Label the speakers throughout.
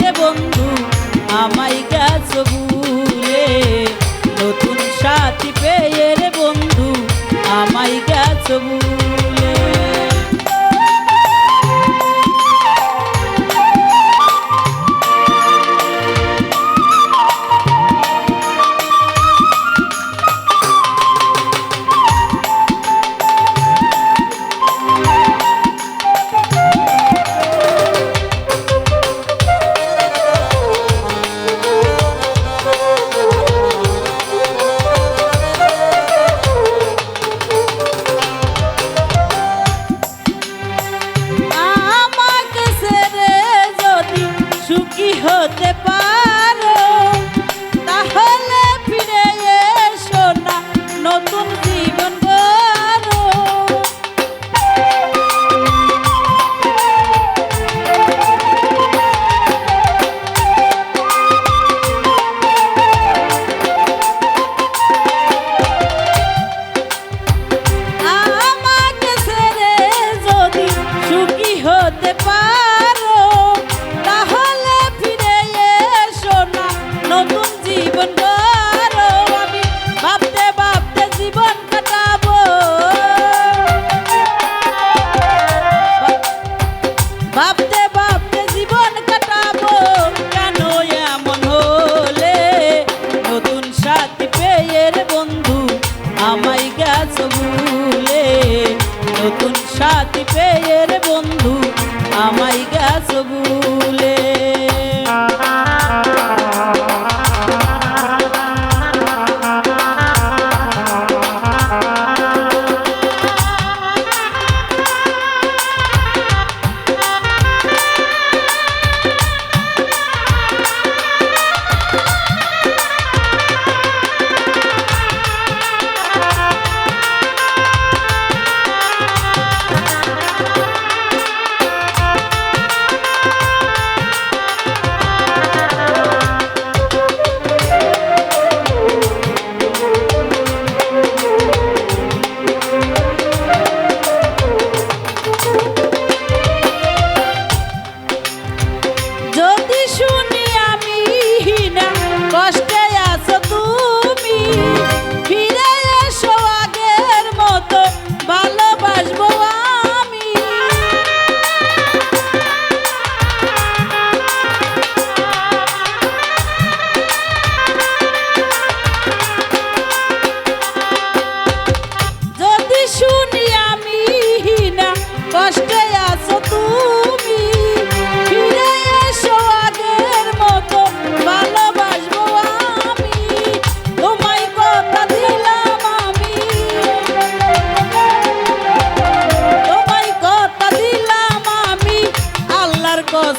Speaker 1: রে বন্ধু আমাই গেছ ভুলে নতুন সাথী পেয়ে রে বন্ধু আমাই গেছ ভুলে ভাবতে ভাবতে জীবন কাটাবো। কেন এমন হলে? নতুন সাথী পেয়ে বন্ধু, আমায় গেছ ভুলে। নতুন সাথী পেয়ে রে বন্ধু, আমায়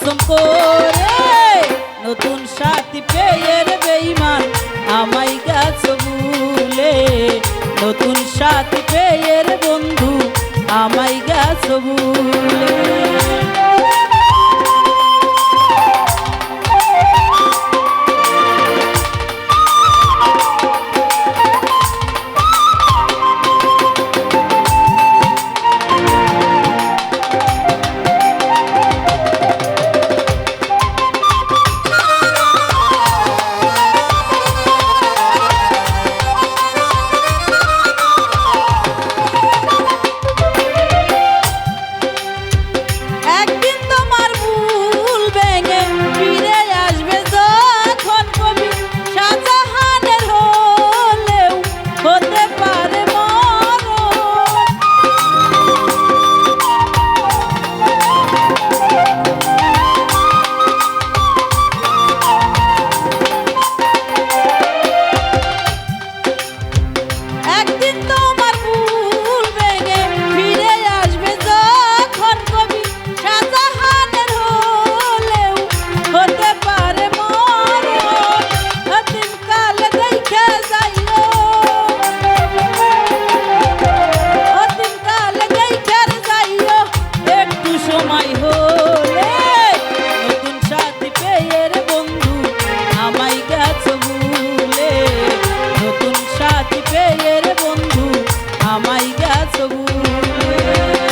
Speaker 1: কসম করে। নতুন সাথী পেয়ে রে বেঈমান, আমায় গাছ ভুলে। নতুন সাথী পেয়ে বন্ধু আমাই গাছ ভুলে। viață bună